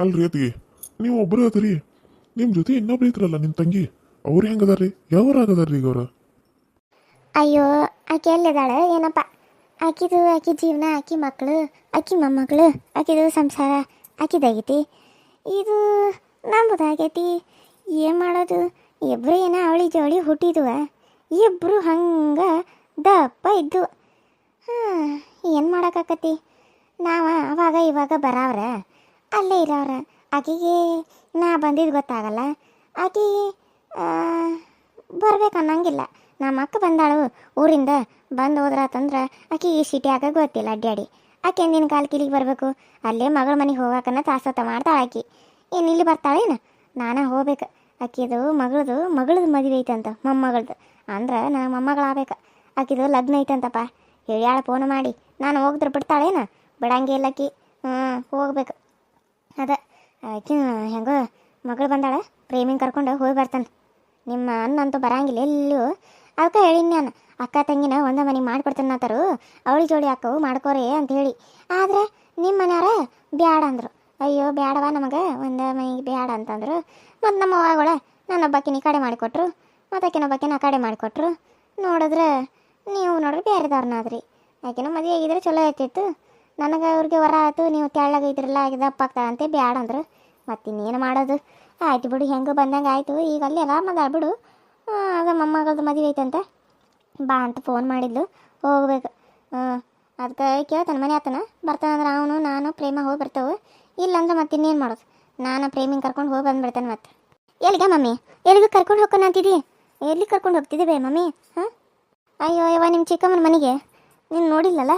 ಅಲ್ರಿ ಅತಿಗೆ ನೀವು ಒಬ್ಬರು ಅದರಿ. ನಿಮ್ಮ ಜೊತೆ ಇನ್ನೊಬ್ರು ಇದ್ರಲ್ಲ ನಿಮ್ಮ ತಂಗಿ. ಅವ್ರು ಹೆಂಗದಾರ್ರಿ? ಯಾವ್ರಾಗದಾರ್ರಿ ಈಗ ಅವ್ರ? ಅಯ್ಯೋ, ಆಕೆ ಎಲ್ಲಿದ್ದಾಳೆ? ಏನಪ್ಪ? ಆಕಿದು ಆಕಿ ಜೀವನ, ಆಕಿ ಮಕ್ಕಳು ಆಕಿ ಮೊಮ್ಮಗಳು, ಆಕಿದು ಸಂಸಾರ ಆಕಿದಾಗೈತಿ ಇದು ನಂಬುದಾಗೈತಿ. ಏನು ಮಾಡೋದು? ಇಬ್ಬರು ಏನ ಅವಳಿ ಜವಳಿ ಹುಟ್ಟಿದ್ವ? ಇಬ್ಬರು ಹಂಗೆ ದಪ್ಪ ಇದ್ದು ಹಾಂ, ಏನು ಮಾಡೋಕ್ಕಾಕತಿ ನಾವ ಅವಾಗ ಇವಾಗ ಬರಾವ್ರ. ಅಲ್ಲೇ ಇರೋರ. ಆಕೆಗೆ ನಾ ಬಂದಿದ್ದು ಗೊತ್ತಾಗಲ್ಲ. ಆಕೆ ಬರ್ಬೇಕು ಅನ್ನಂಗಿಲ್ಲ. ನಮ್ಮ ಅಕ್ಕ ಬಂದಾಳು. ಊರಿಂದ ಬಂದು ಹೋದ್ರಾತಂದ್ರೆ ಆಕಿ ಈ ಸಿಟಿಯಾಗ ಗೊತ್ತಿಲ್ಲ ಅಡ್ಡಾಡಿ ಆಕೆ ಎಂದಿನ ಕಾಲ ಕಿಲಿಗೆ ಬರಬೇಕು? ಅಲ್ಲೇ ಮಗಳ ಮನೆಗೆ ಹೋಗಾಕನ್ನ ತಾಸತ ಮಾಡ್ತಾಳೆ ಆಕೆ. ಏನು ಇಲ್ಲಿ ಬರ್ತಾಳೇನು ನಾನು ಹೋಗ್ಬೇಕು. ಆಕಿದು ಮಗಳದು ಮಗಳದು ಮದುವೆ ಐತಂತ, ಮೊಮ್ಮಗಳದು. ಅಂದ್ರೆ ನಾ ಮೊಮ್ಮಗಳಾಗಬೇಕು. ಆಕಿದು ಲಗ್ನ ಐತಂತಪ್ಪ. ಹೇಳ್ಯಾಳ ಫೋನ್ ಮಾಡಿ, ನಾನು ಹೋಗಿದ್ರೆ ಬಿಡ್ತಾಳೇನ? ಬಿಡಂಗೆ ಇಲ್ಲ ಆಕಿ. ಹ್ಞೂ ಹೋಗ್ಬೇಕು. ಅದ ಆಕಿ ಹೆಂಗೋ ಮಗಳು ಬಂದಾಳ ಪ್ರೇಮಿಂಗ್ ಕರ್ಕೊಂಡು ಹೋಗಿ ಬರ್ತಾನೆ. ನಿಮ್ಮ ಅಣ್ಣ ಅಂತೂ ಬರಂಗಿಲ್ಲ, ಎಲ್ಲೂ. ಅದಕ್ಕೆ ಹೇಳಿನಿ ನಾನು, ಅಕ್ಕ ತಂಗಿನ ಒಂದೇ ಮನೆ ಮಾಡ್ಕೊಡ್ತೀನಿ ನಾತರು ಅವಳಿ ಜೋಡಿ ಅಕ್ಕವು ಮಾಡ್ಕೋರಿ ಅಂತ ಹೇಳಿ ಆದರೆ ನಿಮ್ಮ ಮನೆಯವ್ರ ಬ್ಯಾಡ ಅಂದರು. ಅಯ್ಯೋ, ಬ್ಯಾಡವ ನಮಗೆ, ಒಂದೇ ಮನೆಗೆ ಬ್ಯಾಡ ಅಂತಂದರು. ಮತ್ತು ನಮ್ಮ ಅವ್ವಗಳ, ನನ್ನೊಬ್ಬಕಿನ ಈ ಕಡೆ ಮಾಡಿಕೊಟ್ರು ಮತ್ತು ಆಕಿನೊಬ್ಬಕಿನ ಆ ಕಡೆ ಮಾಡಿಕೊಟ್ರು. ನೋಡಿದ್ರೆ, ನೀವು ನೋಡ್ರಿ, ಬೇರೆದವ್ರನ್ನಾದ್ರಿ. ಆಕಿನ ಮದುವೆ ಆಗಿದ್ರೆ ಚಲೋ ಇರ್ತಿತ್ತು. ನನಗೆ ಅವ್ರಿಗೆ ವರ ಆಯ್ತು, ನೀವು ತೆಳ್ಳಗೆ ಇದ್ರಲ್ಲ ದಪ್ಪ ಅಂತ ಬ್ಯಾಡ ಮತ್ತು ಇನ್ನೇನು ಮಾಡೋದು? ಆಯ್ತು ಬಿಡು, ಹೆಂಗೆ ಬಂದಂಗೆ ಆಯಿತು. ಈಗ ಅಲ್ಲಿ ಆರಾಮದ ಬಿಡು ಆಗ ಮೊಮ್ಮಗಳದ್ದು ಮದುವೆ ಐತಂತೆ. ಬಾ ಅಂತ ಫೋನ್ ಮಾಡಿದ್ಲು. ಹೋಗ್ಬೇಕು. ಅದಕ್ಕೆ ಕೇಳ್ತಾನೆ, ಮನೆ ಆತನ ಬರ್ತಾನಂದ್ರೆ ಅವನು, ನಾನು, ಪ್ರೇಮ ಹೋಗಿ ಬರ್ತಾವೆ. ಇಲ್ಲಂದ್ರೆ ಮತ್ತೆ ಇನ್ನೇನು ಮಾಡೋದು? ನಾನು ಪ್ರೇಮಿಗೆ ಕರ್ಕೊಂಡು ಹೋಗಿ ಬಂದುಬಿಡ್ತಾನೆ ಮತ್ತೆ. ಎಲ್ಲಿಗೆ ಮಮ್ಮಿ? ಎಲ್ಲಿಗೂ ಕರ್ಕೊಂಡು ಹೋಗ್ಕೊಂಡು ಅಂತಿದ್ದಿ ಎಲ್ಲಿ ಕರ್ಕೊಂಡು ಹೋಗ್ತಿದ್ದೀವಿ ಮಮ್ಮಿ? ಹಾಂ? ಅಯ್ಯೋ ಯವ್ವ ನಿಮ್ಮ ಚಿಕ್ಕಮ್ಮನ ಮನೆಗೆ? ನೀನು ನೋಡಿಲ್ಲಲ್ಲ?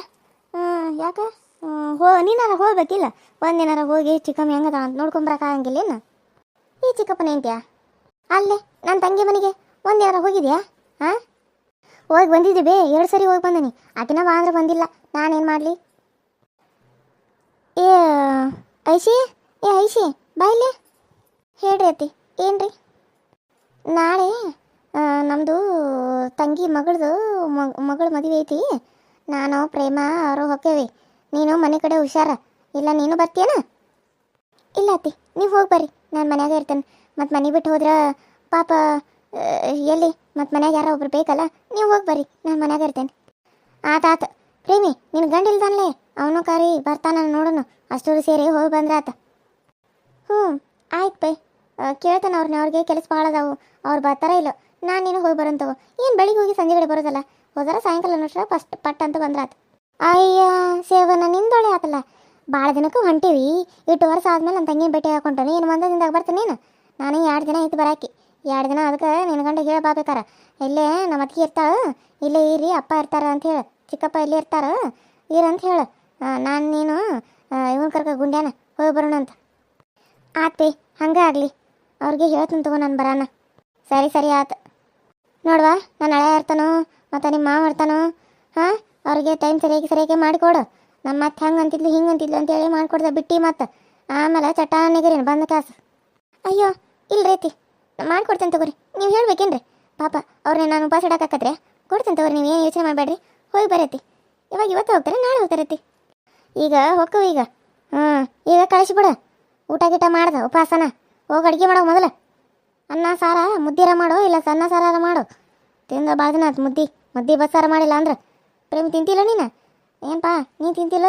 ಹಾಂ ಯಾಕೆ? ಹೋ, ನೀನಾರ ಹೋಗ್ಬೇಕಿಲ್ಲ? ಒಂದಿನಾರ ಹೋಗಿ ಚಿಕ್ಕಮ್ಮ ಹೆಂಗದ ಅಂತ ನೋಡ್ಕೊಂಬರಕ್ಕಾಗಂಗಿಲ್ಲೇನು ಈ ಚಿಕ್ಕಪ್ಪನ ಏಂತ್ಯಾ ಅಲ್ಲೇ ನನ್ನ ತಂಗಿ ಮನೆಗೆ ಒಂದಿನಾರ ಹೋಗಿದ್ಯಾ? ಹಾಂ ಹೋಗಿ ಬಂದಿದ್ದೆ ಬೇ, ಎರಡು ಸರಿ ಹೋಗಿ ಬಂದನಿ. ಆಕಿನ ಬಾ ಅಂದ್ರೆ ಬಂದಿಲ್ಲ. ನಾನೇನು ಮಾಡಲಿ? ಏ ಐಸಿ ಏ ಐಸಿ ಬಾಯ್ಲೆ ಹೇಳ್ರಿ ಅತ್ತಿ, ಏನ್ರಿ? ನಾಳೆ ನಮ್ಮದು ತಂಗಿ ಮಗಳದು ಮಗಳ ಮದುವೆ ಐತಿ. ನಾನು, ಪ್ರೇಮ ಅವರು ಹೋಗ್ತೇವೆ ನೀನು ಮನೆ ಕಡೆ ಹುಷಾರ. ಇಲ್ಲ, ನೀನು ಬರ್ತೀಯನ? ಇಲ್ಲ ಅತ್ತಿ, ನೀವು ಹೋಗಿ ಬರ್ರಿ. ನಾನು ಮನ್ಯಾಗ ಇರ್ತೇನೆ. ಮತ್ತು ಮನೆ ಬಿಟ್ಟು ಹೋದ್ರೆ ಪಾಪ ಎಲ್ಲಿ? ಮತ್ತು ಮನ್ಯಾಗ ಯಾರೋ ಒಬ್ರು ಬೇಕಲ್ಲ, ನೀವು ಹೋಗಿ ಬರ್ರಿ. ನಾನು ಮನ್ಯಾಗ ಇರ್ತೇನೆ. ಆತ ಆತ. ಪ್ರೇಮಿ ನಿನ್ನ ಗಂಡ ಇಲ್ದಾನ್ಲೆ? ಅವನು ಕರಿ ಬರ್ತಾನ ನೋಡೋನು. ಅಷ್ಟೂರು ಸೇರಿ ಹೋಗಿ ಬಂದ್ರೆ ಆತ. ಹ್ಞೂ ಆಯ್ತು ಬೈ ಕೇಳ್ತಾನೆ ಅವ್ರನ್ನ ಅವ್ರಿಗೆ ಕೆಲಸ ಭಾಳ ಅದಾವು. ಅವ್ರು ಬರ್ತಾರ ಇಲ್ಲ? ನಾನು ನೀನು ಹೋಗಿ ಬರೋಂತವು ಏನು ಬೆಳಿಗ್ಗೆ ಹೋಗಿ ಸಂಜೆ ಕಡೆ ಬರೋದಲ್ಲ? ಹೋದ್ರೆ ಸಾಯಂಕಾಲ ನೋಡ್ರೆ ಫಸ್ಟ್ ಪಟ್ ಅಂತ ಬಂದ್ರಾತ ಅಯ್ಯ ಸೇವನ ನಿಂದೊಳೆ ಆತಲ್ಲ. ಭಾಳ ದಿನಕ್ಕೆ ಹೊಂಟೀವಿ. ಇಟ್ಟು ವರ್ಷ ಆದ್ಮೇಲೆ ನನ್ನ ತಂಗಿ ಭೇಟಿ ಹಾಕೊಂಡೇನೆ ಏನು ಒಂದ ದಿನದಾಗ ನೀನು. ನಾನು ಎರಡು ದಿನ ಇತ್ತು ಬರಾಕಿ. ಎರಡು ದಿನ ಅದಕ್ಕೆ ನಿನ್ನ ಗಂಡ ಹೇಳ್ಬಾಬೇಕಾರ ಇಲ್ಲೇ ನಮ್ಮ ಅತ್ತಿಗೆ ಇರ್ತಾಳೆ. ಇಲ್ಲೇ ಇರಿ, ಅಪ್ಪ ಇರ್ತಾರ ಅಂತ ಹೇಳು. ಚಿಕ್ಕಪ್ಪ ಇಲ್ಲೇ ಇರ್ತಾರ. ಇರಂತ ಹೇಳು. ನಾನು ನೀನು ಇವನ್ ಕರ್ಕ ಗುಂಡ್ಯಾನ. ಹೋಗಿ ಬರೋಣ ಅಂತ. ಆತಿ ಹಂಗೆ ಆಗಲಿ. ಅವ್ರಿಗೆ ಹೇಳ್ತೀನಿ ತಗೋ ನಾನು ಬರಾನ. ಸರಿ ಸರಿ, ಆತ. ನೋಡ್ವಾ, ನಾನು ಹಳೆ ಇರ್ತಾನೋ ಮತ್ತು ನಿಮ್ಮ ಮಾವ ಇರ್ತಾನೋ ಹಾಂ? ಅವ್ರಿಗೆ ಟೈಮ್ ಸರಿಯಾಗಿ ಸರಿಯಾಗಿ ಮಾಡಿಕೊಡು. ನಮ್ಮ ಮತ್ತೆ ಹಂಗೆ ಅಂತಿದ್ಲು, ಹಿಂಗೆ ಅಂತಿದ್ಲು ಅಂತೇಳಿ ಮಾಡಿಕೊಡ್ದೆ ಬಿಟ್ಟು ಮತ್ತೆ. ಆಮೇಲೆ ಚಟಾನಿಗಿರಿ ಬಂದ ಕಾಸು ಅಯ್ಯೋ ಇಲ್ಲ ರೀತಿ ಮಾಡ್ಕೊಡ್ತೇನೆ ತಗೋರಿ. ನೀವು ಹೇಳ್ಬೇಕೇನ್ರಿ? ಪಾಪ ಅವ್ರನ್ನ ನಾನು ಉಪವಾಸ ಇಡಕ್ಕಾಕತ್ರೆ. ಕೊಡ್ತೇನೆ ತಗೋರಿ, ನೀವು ಏನು ಯೋಚನೆ ಮಾಡಬೇಡ್ರಿ. ಹೋಗಿ ಬರತ್ತಿ ಇವಾಗ ಇವತ್ತು ಹೋಗ್ತಾರೆ, ನಾಳೆ ಹೋಗ್ತಾರತ್ತಿ ಈಗ ಹೊಕ್ಕವು ಈಗ. ಹ್ಞೂ ಈಗ ಕಳಿಸಿಬಿಡು ಊಟ ಗೀಟ ಮಾಡ್ದ ಉಪವಾಸನ ಹೋಗಿ ಅಡುಗೆ ಮಾಡೋ ಮೊದಲು. ಅನ್ನ, ಸಾರ, ಮುದ್ದಿರ ಮಾಡು, ಇಲ್ಲ ಸಣ್ಣ ಸಾರ ಮಾಡು. ತಿಂದ ಭಾಳ ಮುದ್ದಿ. ಮುದ್ದಿ ಬಸ್ಸಾರ ಮಾಡಿಲ್ಲ ಅಂದ್ರೆ. ಪ್ರೇಮ್ ತಿಂತಿಲ್ಲ ನೀನು? ಏನ್ಪಾ, ನೀ ತಿಂತಿಲ್ಲ?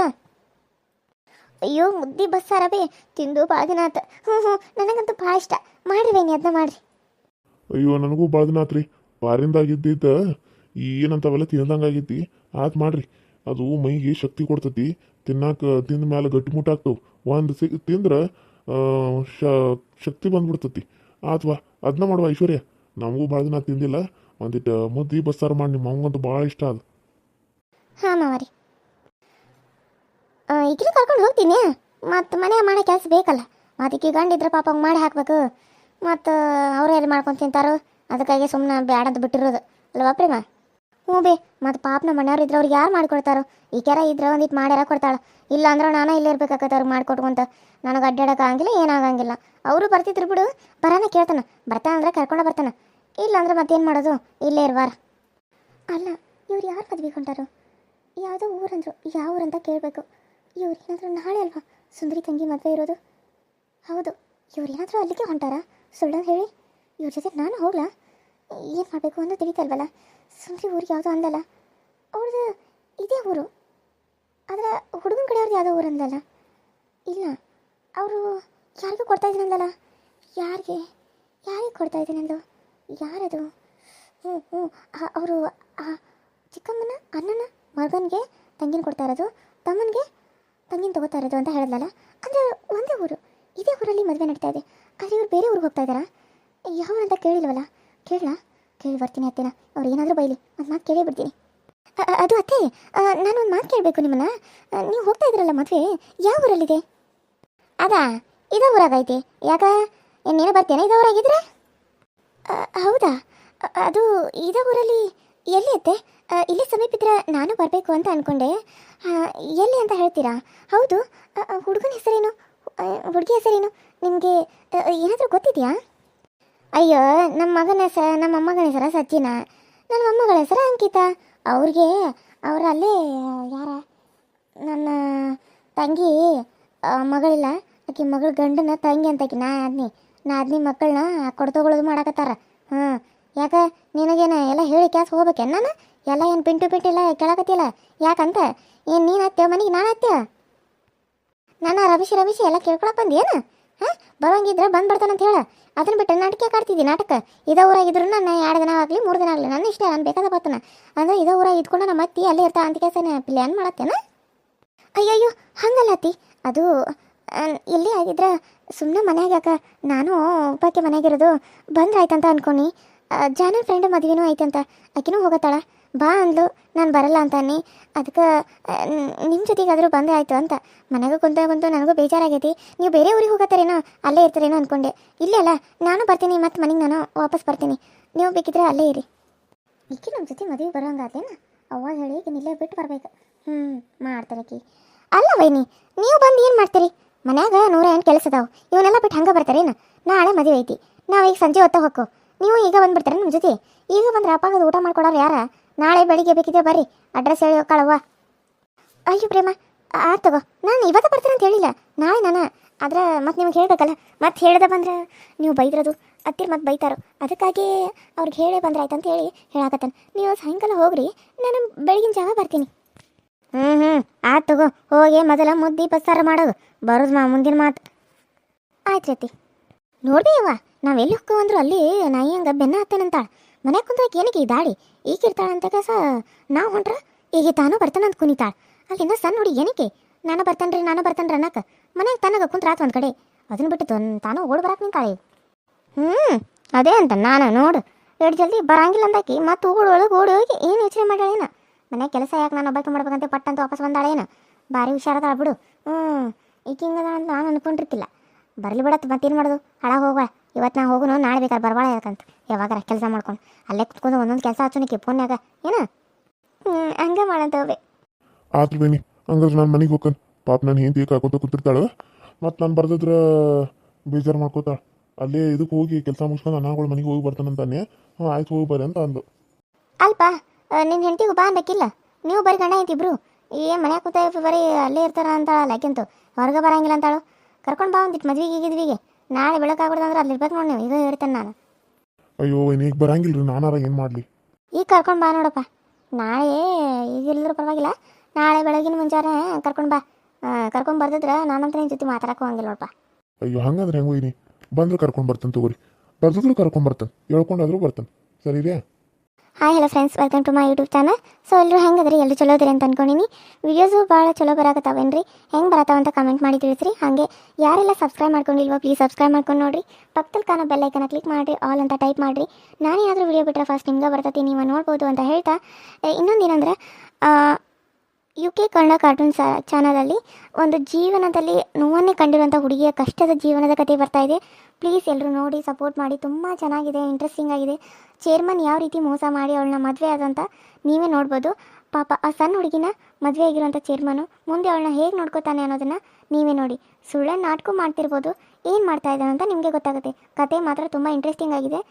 ಅಯ್ಯೋ, ಮುದ್ದಿ ಬಸ್ಸಾರ ತಿಂದು ಆಯ್ತು ಹ್ಞೂ ಹ್ಞೂ ನನಗಂತೂ ಭಾಳ ಇಷ್ಟ. ಮಾಡ್ರಿ ಬೇನಿ ಅದನ್ನ ಮಾಡ್ರಿ. ಅಯ್ಯೋ, ನನಗೂ ಭಾಳ ದಿನ ಆತ್ರಿ. ಬಾರಿಂದಾಗಿದ್ದಿದ್ದ ಏನಂತಾವೆಲ್ಲ ತಿಂದಂಗೆ ಆಗೈತಿ ಆತ್ ಮಾಡ್ರಿ. ಅದು ಮೈಗೆ ಶಕ್ತಿ ಕೊಡ್ತತಿ. ತಿನ್ನಾಕ, ತಿಂದ ಮೇಲೆ ಗಟ್ಟಿಮುಟ್ಟ ಆಗ್ತಾವ. ಒಂದು ಸಿ ತಿಂದ್ರೆ ಶಕ್ತಿ ಬಂದ್ಬಿಡ್ತತಿ. ಆತ್ವಾ ಅದನ್ನ ಮಾಡುವ ಐಶ್ವರ್ಯ. ನಮಗೂ ಭಾಳ ದಿನ ತಿಂದಿಲ್ಲ. ಒಂದಿಟ್ಟು ಮುದ್ದಿ ಬಸ್ಸಾರು ಮಾಡಿ ನಿಮ್ಮ ಅವಂಗಂತೂ ಭಾಳ ಇಷ್ಟ ಅದು ಹಾಂ, ಮಾವರಿ. ಈಗಿನ ಕರ್ಕೊಂಡು ಹೋಗ್ತೀನಿ. ಮತ್ತು ಮನೆ ಮಾಡೋ ಕೆಲಸ ಬೇಕಲ್ಲ. ಅದಕ್ಕೆ ಗಂಡಿದ್ರೆ ಪಾಪ ಹಂಗೆ ಮಾಡಿ ಹಾಕ್ಬೇಕು. ಮತ್ತು ಅವ್ರು ಎಲ್ಲಿ ಮಾಡ್ಕೊಂಡು ತಿಂತಾರೋ, ಅದಕ್ಕಾಗಿ ಸುಮ್ಮನೆ ಬ್ಯಾಡ ಅಂತ ಬಿಟ್ಟಿರೋದು. ಅಲ್ವಾ ಪ್ರೇಮ? ಹ್ಞೂ ಬೇ, ಮತ್ತು ಪಾಪನ ಮನೆಯವ್ರು ಇದ್ರೆ ಅವ್ರಿಗೆ ಯಾರು ಮಾಡ್ಕೊಡ್ತಾರೋ? ಈ ಕೆರ ಇದ್ರೆ ಒಂದಿಟ್ಟು ಮಾಡ್ಯಾರ ಕೊಡ್ತಾಳೆ. ಇಲ್ಲ ಅಂದ್ರೆ ನಾನು ಇಲ್ಲೇ ಇರ್ಬೇಕಾಗತ್ತೆ ಅವ್ರಿಗೆ ಮಾಡ್ಕೊಟ್ಕೊಂತ. ನನಗೆ ಅಡ್ಡಾಡೋಕ್ಕಾಗಿಲ್ಲ ಏನಾಗಂಗಿಲ್ಲ ಅವರು ಬರ್ತಿದ್ರು ಬಿಡು, ಬರಾನ ಕೇಳ್ತಾನೆ. ಬರ್ತಾನೆ ಅಂದ್ರೆ ಕರ್ಕೊಂಡು ಬರ್ತಾನೆ. ಇಲ್ಲ ಅಂದ್ರೆ ಮತ್ತೇನು ಮಾಡೋದು? ಇಲ್ಲೇ ಇರ್ವಾರ. ಅಲ್ಲ, ಇವ್ರು ಯಾರು ಮದ್ವೆ ಹೊಂಟಾರು? ಯಾವುದೋ ಊರಂದ್ರು ಯಾವ ಊರಂತ ಕೇಳಬೇಕು. ಇವ್ರು ಏನಾದರೂ ನಾಳೆ ಅಲ್ವಾ? ಸುಂದರಿ ತಂಗಿ ಮದುವೆ ಇರೋದು. ಹೌದು, ಇವ್ರು ಏನಾದರೂ ಅಲ್ಲಿಗೆ ಹೊಂಟಾರ? ಸುಳ್ಳು ಹೇಳಿ. ಇವ್ರ ಜೊತೆ ನಾನು ಹೋಗ್ಲಾ? ಏನು ಮಾಡಬೇಕು ಅಂತ ತಿಳಿತಲ್ವಲ್ಲ ಸುಂದರಿ ಊರಿಗೆ ಯಾವುದೋ ಅಂದಲ್ಲ. ಅವ್ರದ್ದು ಇದೇ ಊರು. ಆದರೆ ಹುಡುಗನ ಕಡೆಯವ್ರದ್ದು ಯಾವುದೋ ಊರು ಅಂದಲ್ಲ ಇಲ್ಲ, ಅವರು ಯಾರಿಗೂ ಕೊಡ್ತಾ ಇದ್ದೀನಂದಲ್ಲ ಯಾರಿಗೆ? ಯಾರಿಗೆ ಕೊಡ್ತಾ ಇದ್ದೀನಂದು ಯಾರದು? ಹ್ಞೂ ಹ್ಞೂ ಅವರು ಚಿಕ್ಕಮ್ಮನ, ಅಣ್ಣನ? ಮಗನಿಗೆ ತಂಗಿನ ಕೊಡ್ತಾ ಇರೋದು ತಮ್ಮನಿಗೆ ತಂಗಿನ ತಗೋತಾ ಇರೋದು ಅಂತ ಹೇಳಿದ್ಲಲ್ಲ? ಅಂದರೆ ಒಂದೇ ಊರು ಇದೇ ಊರಲ್ಲಿ ಮದುವೆ ನಡೀತಾ ಇದೆ. ಆದರೆ ಇವ್ರು ಬೇರೆ ಊರಿಗೆ ಹೋಗ್ತಾ ಇದ್ದಾರಾ? ಯಾವ ಅಂತ ಕೇಳಿಲ್ವಲ್ಲ? ಕೇಳಲಾ? ಕೇಳಿ ಬರ್ತೀನಿ ಅತ್ತೆನ. ಅವ್ರು ಏನಾದರೂ ಬೈಲಿ ಒಂದು ಮಾತು ಕೇಳೇ ಬಿಡ್ತೀನಿ. ಅದು ಅತ್ತೆ ಆ, ನಾನು ಒಂದು ಮಾತು ಕೇಳಬೇಕು ನಿಮ್ಮನ್ನ. ನೀವು ಹೋಗ್ತಾ ಇದ್ರಲ್ಲ ಮದುವೆ ಯಾವ ಊರಲ್ಲಿದೆ? ಅದಾ ಇದೇ ಊರಾಗೈತಿ. ಯಾಕ? ಇನ್ನೇನು ಬರ್ತೇನೆ ಇದೇ ಊರಾಗಿದ್ರೆ? ಹೌದಾ? ಅದು ಇದೇ ಊರಲ್ಲಿ ಎಲ್ಲಿ ಅತ್ತೆ? ಇಲ್ಲಿ ಸಮೀಪ ಇದ್ರೆ ನಾನು ಬರಬೇಕು ಅಂತ ಅನ್ಕೊಂಡೆ. ಎಲ್ಲಿ ಅಂತ ಹೇಳ್ತೀರಾ? ಹೌದು ಹುಡುಗನ ಹೆಸರೇನು? ಹುಡುಗಿ ಹೆಸರೇನು? ನಿಮಗೆ ಏನಾದರೂ ಗೊತ್ತಿದೆಯಾ? ಅಯ್ಯೋ ನಮ್ಮ ಮಗನ ಹೆಸರ, ನಮ್ಮ ಮೊಮ್ಮಗನ ಹೆಸರ ಸಚಿನ ನನ್ನ ಮೊಮ್ಮಗಳ ಹೆಸರ ಅಂಕಿತಾ. ಅವ್ರಿಗೆ ಅವರ ಯಾರ? ನನ್ನ ತಂಗಿ ಮಗಳಿಲ್ಲ. ಆಕೆ ಮಗಳ ಗಂಡನ ತಂಗಿ ಅಂತಾಕಿ ನಾ ಆದ್ನಿ. ನಾ ಅದ್ನಿ ಮಕ್ಕಳನ್ನ ಕೊಡ್ತಗೊಳ್ಳೋದು ಮಾಡಕತ್ತಾರ. ಹಾಂ ಯಾಕ, ನಿನಗೇನ ಎಲ್ಲ ಹೇಳಿ ಕ್ಯಾಸ್ ಹೋಗ್ಬೇಕೇನು ನಾನು? ಎಲ್ಲ ಏನು ಪಿಂಟು ಪಿಂಟು ಎಲ್ಲ ಕೇಳಕತ್ತಿಲ್ಲ ಯಾಕಂತ? ಏನು ನೀನು ಹತ್ತೇವ ಮನೆಗೆ ನಾನು ಹತ್ತೇವ ನಾನು ರವಿಶಿ ರವಿಶಿ ಎಲ್ಲ ಕೇಳ್ಕೊಳಕ್ ಏನು? ಹಾಂ? ಬರೋಂಗಿದ್ರೆ ಬಂದು ಬರ್ತಾನಂತ ಹೇಳ. ಅದನ್ನ ಬಿಟ್ಟು ನಾಟಕ ಕಾಡ್ತಿದ್ದಿ ನಾಟಕ? ಇದೇ ಊರಾಗಿದ್ರು ನಾನು ಎರಡು ದಿನ ಆಗಲಿ, ಮೂರು ದಿನ ಆಗಲಿ, ನನ್ನ ಇಷ್ಟ ನಾನು ಬೇಕಾದ ಬರ್ತಾನೆ. ಅಂದರೆ ಇದೇ ಊರಾಗ ಇದ್ಕೊಂಡು ನಮ್ಮ ಅತ್ತಿ ಅಲ್ಲೇ ಇರ್ತಾ ಅಂತ ಕೆಲಸ ಪ್ಲ್ಯಾನ್ ಮಾಡತ್ತೇನ? ಅಯ್ಯಯ್ಯೋ, ಹಂಗಲ್ಲ ಅತ್ತಿ. ಅದು ಎಲ್ಲಿ ಆಗಿದ್ರೆ? ಸುಮ್ಮನೆ ಮನೆಯಾಗ ಯಾಕ? ನಾನು ಒಬ್ಬಾಕೆ ಬಂದ್ರೆ ಬಂದ್ರಾಯ್ತಂತ ಅನ್ಕೊನಿ. ಜಾನ ಫ್ರೆಂಡ್ ಮದುವೆನೂ ಐತಂತ. ಆಕಿನೂ ಹೋಗತ್ತಾಳ? ಬಾ ಅಂದ್ಲು. ನಾನು ಬರಲ್ಲ ಅಂತಾನೆ ಅದಕ್ಕೆ ನಿಮ್ಮ ಜೊತೆಗಾದರೂ ಬಂದೇ ಆಯಿತು ಅಂತ. ಮನೆಗೂ ಕುಂತ ಕುಂತು ನನಗೂ ಬೇಜಾರಾಗೈತಿ. ನೀವು ಬೇರೆ ಊರಿಗೆ ಹೋಗತ್ತಾರೇನೋ? ಅಲ್ಲೇ ಇರ್ತಾರೇನೋ ಅನ್ಕೊಂಡೆ. ಇಲ್ಲ ಅಲ್ಲ, ನಾನು ಬರ್ತೀನಿ ಮತ್ತು ಮನೆಗೆ ನಾನು ವಾಪಸ್ ಬರ್ತೀನಿ. ನೀವು ಬೇಕಿದ್ರೆ ಅಲ್ಲೇ ಇರಿ. ಈಕೆ ನಮ್ಮ ಜೊತೆ ಮದುವೆ ಬರೋಂಗಾದ್ಲೇನಾ? ಅವಾಗ ಹೇಳಿ ಈಗ ಇಲ್ಲೇ ಬಿಟ್ಟು ಬರ್ಬೇಕು. ಹ್ಞೂ ಮಾಡ್ತಾರೆ ಕಿ ಅಲ್ಲ ವೈನಿ, ನೀವು ಬಂದು ಏನು ಮಾಡ್ತೀರಿ? ಮನ್ಯಾಗ ನೂರ ಏನು ಕೆಲಸ ಇವನ್ನೆಲ್ಲ ಬಿಟ್ಟು ಹಂಗೆ ಬರ್ತಾರೇನು? ನಾಳೆ ಮದುವೆ ಐತಿ. ನಾವು ಈಗ ಸಂಜೆ ಹೊತ್ತ ಹೊಕ್ಕು. ನೀವು ಈಗ ಬಂದ್ಬಿಡ್ತಾರೆ ನಮ್ಮ ಜೊತೆ? ಈಗ ಬಂದ್ರೆ ಅಪ್ಪಾಗದು ಊಟ ಮಾಡ್ಕೊಡೋರು ಯಾರ? ನಾಳೆ ಬೆಳಿಗ್ಗೆ ಬೇಕಿದ್ರೆ ಬರ್ರಿ. ಅಡ್ರೆಸ್ ಹೇಳಿ ಕಳವ್ವ ಅಯ್ಯೋ ಪ್ರೇಮ ಆ ತಗೋ. ನಾನು ಇವತ್ತು ಬರ್ತೀನಿ ಅಂತ ಹೇಳಿಲ್ಲ. ನಾಳೆ ನಾನು. ಆದ್ರೆ ಮತ್ತೆ ನಿಮಗೆ ಹೇಳಬೇಕಲ್ಲ. ಮತ್ತೆ ಹೇಳ್ದೆ ಬಂದ್ರೆ ನೀವು ಬೈದ್ರದು. ಅತ್ತಿರ್ ಮತ್ತೆ ಬೈತಾರೋ. ಅದಕ್ಕಾಗಿ ಅವ್ರಿಗೆ ಹೇಳೇ ಬಂದ್ರೆ ಅಂತ ಹೇಳಿ ಹೇಳಾಕತ್ತಾನೆ. ನೀವು ಸಾಯಂಕಾಲ ಹೋಗ್ರಿ. ನಾನು ಬೆಳಗಿನ ಜಾವ ಬರ್ತೀನಿ. ಹ್ಞೂ ಹ್ಞೂ ಆಯ್ತು ತಗೋ. ಹೋಗಿ ಮೊದಲ ಮುದ್ದಿ ಬಸ್ಸಾರ ಮಾಡೋದು ಬರೋದು ಮಾ ಮುಂದಿನ ಮಾತು. ಆಯ್ತು ರೀತಿ. ನೋಡ್ದೆ ಅವ್ವ ನಾವೆಲ್ಲಿ ಹೋಗ್ಕೊಂಡ್ರು ಅಂದ್ರು ಅಲ್ಲಿ ನಾಯಿ ಹಂಗ ಬೆನ್ನ ಹತ್ತೇನಂತಾಳ. ಮನ್ಯಾಗ ಕುಂದ್ರಕ್ಕೆ ಏನಕ್ಕೆ ಈ ದಾಡಿ ಈಗ ಅಂತ ಕಸ ನಾವು ಹೊಂಟ್ರ? ಈಗ ತಾನು ಬರ್ತಾನಂತ ಕುಣಿತಾಳ. ಅಲ್ಲಿಂದ ಸಣ್ಣ ಹುಡುಗಿ ಏನಕ್ಕೆ? ನಾನು ಬರ್ತಾನ್ರಿ ನಾನು ಬರ್ತಾನ್ರಿ ಅನ್ನಕ. ಮನೆಗೆ ತನಗ ಕುಂತ್ರಾತ್ ಒಂದು ಕಡೆ. ಅದನ್ನ ಬಿಟ್ಟು ತನ್- ಓಡ್ ಬರಾಕ್ ನಿಂತಾಳೆ. ಹ್ಞೂ ಅದೇ ಅಂತ ನಾನು ನೋಡು. ಎಷ್ಟು ಜಲ್ದಿ ಬರಂಗಿಲ್ಲ ಅಂದಾಕಿ, ಮತ್ತು ಒಳಗೆ ಓಡಿ ಹೋಗಿ ಏನು ಯೋಚನೆ ಮಾಡ್ಯಾಳೇನ ಮನೆ ಕೆಲಸ ಯಾಕೆ ನಾನು ಒಬ್ಬಕ್ಕೆ ಮಾಡ್ಬೇಕಂತ ಪಟ್ಟಂತ ವಾಪಸ್ ಬಂದಾಳೇನ ಭಾರಿ ಹುಷಾರದಾಳ ಬಿಡು. ಹ್ಞೂ ಈಗ ಹಿಂಗದ ಅಂತ ನಾನು ಅನ್ಕೊಂಡಿರ್ತಿಲ್ಲ. ಬರಲಿ ಬಿಡತ್ತೆ ಮತ್ತೇನು ಮಾಡೋದು? ಹಾಳಾಗಿ ಹೋಗ ಇವತ್ತು ನಾ ಹೋಗುನು ನಾಳೆ ಬೇಕಾದ್ರೆ ಬರಬಾಳ ಯಾಕಂತ. ಯಾವಾಗಾರ ಕೆಲಸ ಮಾಡ್ಕೊಂಡು. ಅಲ್ಲೇ ಕುತ್ಕೊಂಡು ಒಂದೊಂದು ಕೆಲಸ ಹಚ್ಚೋನಿಕ್ಕೆ ಫೋನ್ಯಾಗ. ಏನ? ಹಂಗೆ ಮಾಡಂತ ಹೋಗ್ಬೇಕು ಆತ್ರಿ ಬೇನಿ ಹಂಗಾದ್ರೆ ನಾನು ಮನೆಗೆ ಹೋಗ್ಕನ್ ಪಾಪ ನಾನು ಹೆಂಡತಿ ಕಾಕೋತ ಕೂತಿರ್ತಾಳೆ. ಮತ್ತು ನಾನು ಬರ್ದಿದ್ರೆ ಬೇಜಾರು ಮಾಡ್ಕೋತಾ ಅಲ್ಲೇ ಇದಕ್ಕೆ ಹೋಗಿ ಕೆಲಸ ಮುಗಿಸ್ಕೊಂಡು ಅನ್ನಗಳು ಮನೆಗೆ ಹೋಗಿ ಬರ್ತಾನಂತಾನೆ ಹಾಂ ಆಯ್ತು ಹೋಗಿ ಬರ್ರಿ ಅಂತ ಅಂದು ಅಲ್ಪ ನಿನ್ನ ಹೆಂಡತಿಗೂ ಬಾ ಅನ್ಬೇಕಿಲ್ಲ ನೀವು ಬರೀ ಗಂಡ ಏ ಏನು ಮನ್ಯಾಗ ಕೂತ ಬರೀ ಅಲ್ಲೇ ಇರ್ತಾರ ಅಂತಾಳ ಯಾಕೆಂತು ಹೊರಗೆ ಬರಂಗಿಲ್ಲ ಅಂತಾಳು. ಕರ್ಕೊಂಡು ಬಾ ಒಂದಿಟ್ಟು ಮದ್ವೆಗೆ ಈಗಿದ್ವಿಗೆ ನಾಳೆ ಬೆಳಕಾಗ್ಬಿಡ್ದಂದ್ರೆ ಅಲ್ಲಿ ಇರ್ಬೇಕು ನೋಡಿ ನೀವು. ಇದು ಹೇಳ್ತೇನೆ ನಾನು. ಅಯ್ಯೋ ಈಗ ಬರಂಗಿಲ್ಲ ನಾನು ನಾನಾರ ಏನು ಮಾಡಲಿ? ಈಗ ಕರ್ಕೊಂಡು ಬಾ ನೋಡಪ್ಪ. ನಾಳೆ ಈಗ ಇಲ್ಲದ್ರೂ ಪರವಾಗಿಲ್ಲ. ನಾಳೆ ಬೆಳಗಿನ ಮುಂಜಾನೆ ಕರ್ಕೊಂಡು ಬಾ. ಕರ್ಕೊಂಡು ಬರ್ದಿದ್ರೆ ನಾನಂತ ನಿನ್ನ ಜೊತೆ ಮಾತಾಡಕ್ಕೆ ಹೋಗಂಗಿಲ್ಲ ನೋಡಪ್ಪ. ಅಯ್ಯೋ ಹಂಗಂದ್ರೆ ಹೆಂಗೆ ಹೋಯ್ನಿ ಬಂದ್ರೆ ಕರ್ಕೊಂಡು ಬರ್ತಾನೆ ತಗೋರಿ. ಬರ್ದಿದ್ರು ಕರ್ಕೊಂಡು ಬರ್ತಾನೆ. ಹೇಳ್ಕೊಂಡಾದ್ರೂ ಬರ್ತಾನೆ. ಸರಿ ರೀ hi hello friends welcome to my YouTube channel so ಎಲ್ಲರೂ ಹೆಂಗದ್ರಿ? ಎಲ್ಲರೂ ಚಲೋ ಅದ್ರಿ ಅಂತ ಅನ್ಕೊಂಡಿನಿ. ವೀಡಿಯೋಸು ಭಾಳ ಚಲೋ ಬರಾಕತ್ತಾವೇನ್ರಿ? ಹೆಂಗೆ ಬರತ್ತಾವ ಅಂತ ಕಮೆಂಟ್ ಮಾಡಿ ತಿಳಿಸ್ರಿ. ಹಾಗೆ ಯಾರೆಲ್ಲ ಸಬ್ಸ್ಕ್ರೈಬ್ ಮಾಡ್ಕೊಂಡಿಲ್ವೋ ಪ್ಲೀಸ್ ಸಬ್ಸ್ಕ್ರೈಬ್ ಮಾಡ್ಕೊಂಡು ನೋಡ್ರಿ. ಪಕ್ಕದಲ್ಲಿ ಕಾಣೋ ಬೆಲ್ಲೈಕನ ಕ್ಲಿಕ್ ಮಾಡಿರಿ ಆಲ್ ಅಂತ ಟೈಪ್ ಮಾಡಿರಿ. ನಾನೇನಾದರೂ ವಿಡಿಯೋ ಬಿಟ್ಟರೆ ಫಸ್ಟ್ ನಿಮ್ಗೆ ಬರ್ತೈತಿ, ನೀವು ನೋಡ್ಬೋದು ಅಂತ ಹೇಳ್ತಾ. ಇನ್ನೊಂದೇನಂದ್ರೆ ಯು ಕೆ ಕನ್ನಡ ಕಾರ್ಟೂನ್ ಚಾನಲಲ್ಲಿ ಒಂದು ಜೀವನದಲ್ಲಿ ನೋವನ್ನೇ ಕಂಡಿರುವಂಥ ಹುಡುಗಿಯ ಕಷ್ಟದ ಜೀವನದ ಕತೆ ಬರ್ತಾ ಇದೆ. ಪ್ಲೀಸ್ ಎಲ್ಲರೂ ನೋಡಿ ಸಪೋರ್ಟ್ ಮಾಡಿ. ತುಂಬ ಚೆನ್ನಾಗಿದೆ ಇಂಟ್ರೆಸ್ಟಿಂಗ್ ಆಗಿದೆ. ಚೇರ್ಮನ್ ಯಾವ ರೀತಿ ಮೋಸ ಮಾಡಿ ಅವಳನ್ನ ಮದುವೆ ಆದಂತ ನೀವೇ ನೋಡ್ಬೋದು. ಪಾಪ ಆ ಸಣ್ಣ ಹುಡುಗಿನ ಮದುವೆ ಆಗಿರುವಂಥ ಚೇರ್ಮನು ಮುಂದೆ ಅವಳನ್ನ ಹೇಗೆ ನೋಡ್ಕೋತಾನೆ ಅನ್ನೋದನ್ನ ನೀವೇ ನೋಡಿ. ಸುಳ್ಳನ್ನು ನಾಟಕ ಮಾಡ್ತಿರ್ಬೋದು, ಏನು ಮಾಡ್ತಾ ಇದ್ದಾನೆ ಅಂತ ನಿಮಗೆ ಗೊತ್ತಾಗುತ್ತೆ. ಕತೆ ಮಾತ್ರ ತುಂಬ ಇಂಟ್ರೆಸ್ಟಿಂಗ್ ಆಗಿದೆ.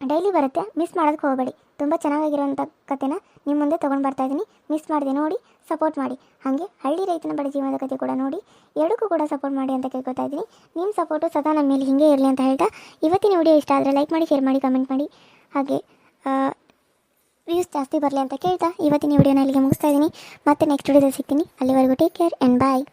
ಡೈಲಿ ಬರುತ್ತೆ ಮಿಸ್ ಮಾಡೋದಕ್ಕೆ ಹೋಗಬೇಡಿ. ತುಂಬ ಚೆನ್ನಾಗಿರೋಂಥ ಕಥೆನ ನಿಮ್ಮ ಮುಂದೆ ತೊಗೊಂಡು ಬರ್ತಾ ಇದ್ದೀನಿ. ಮಿಸ್ ಮಾಡಿದೆ ನೋಡಿ ಸಪೋರ್ಟ್ ಮಾಡಿ. ಹಾಗೆ ಹಳ್ಳಿ ರೈತನ ಬಡ ಜೀವನದ ಕಥೆ ಕೂಡ ನೋಡಿ, ಎರಡಕ್ಕೂ ಕೂಡ ಸಪೋರ್ಟ್ ಮಾಡಿ ಅಂತ ಕೇಳ್ಕೊತಾ ಇದ್ದೀನಿ. ನಿಮ್ಮ ಸಪೋರ್ಟು ಸದಾ ನಮ್ಮ ಮೇಲೆ ಹೀಗೆ ಇರಲಿ ಅಂತ ಹೇಳ್ತಾ ಇವತ್ತಿನ ವಿಡಿಯೋ ಇಷ್ಟ ಆದರೆ ಲೈಕ್ ಮಾಡಿ ಶೇರ್ ಮಾಡಿ ಕಮೆಂಟ್ ಮಾಡಿ. ಹಾಗೆ ವ್ಯೂಸ್ ಜಾಸ್ತಿ ಬರಲಿ ಅಂತ ಕೇಳ್ತಾ ಇವತ್ತಿನ ವಿಡಿಯೋನ ಇಲ್ಲಿಗೆ ಮುಗಿಸ್ತಾ ಇದ್ದೀನಿ. ಮತ್ತೆ ನೆಕ್ಸ್ಟ್ ವಿಡಿಯೋದಲ್ಲಿ ಸಿಗ್ತೀನಿ. ಅಲ್ಲಿವರೆಗೂ ಟೇಕ್ ಕೇರ್ ಆ್ಯಂಡ್ ಬಾಯ್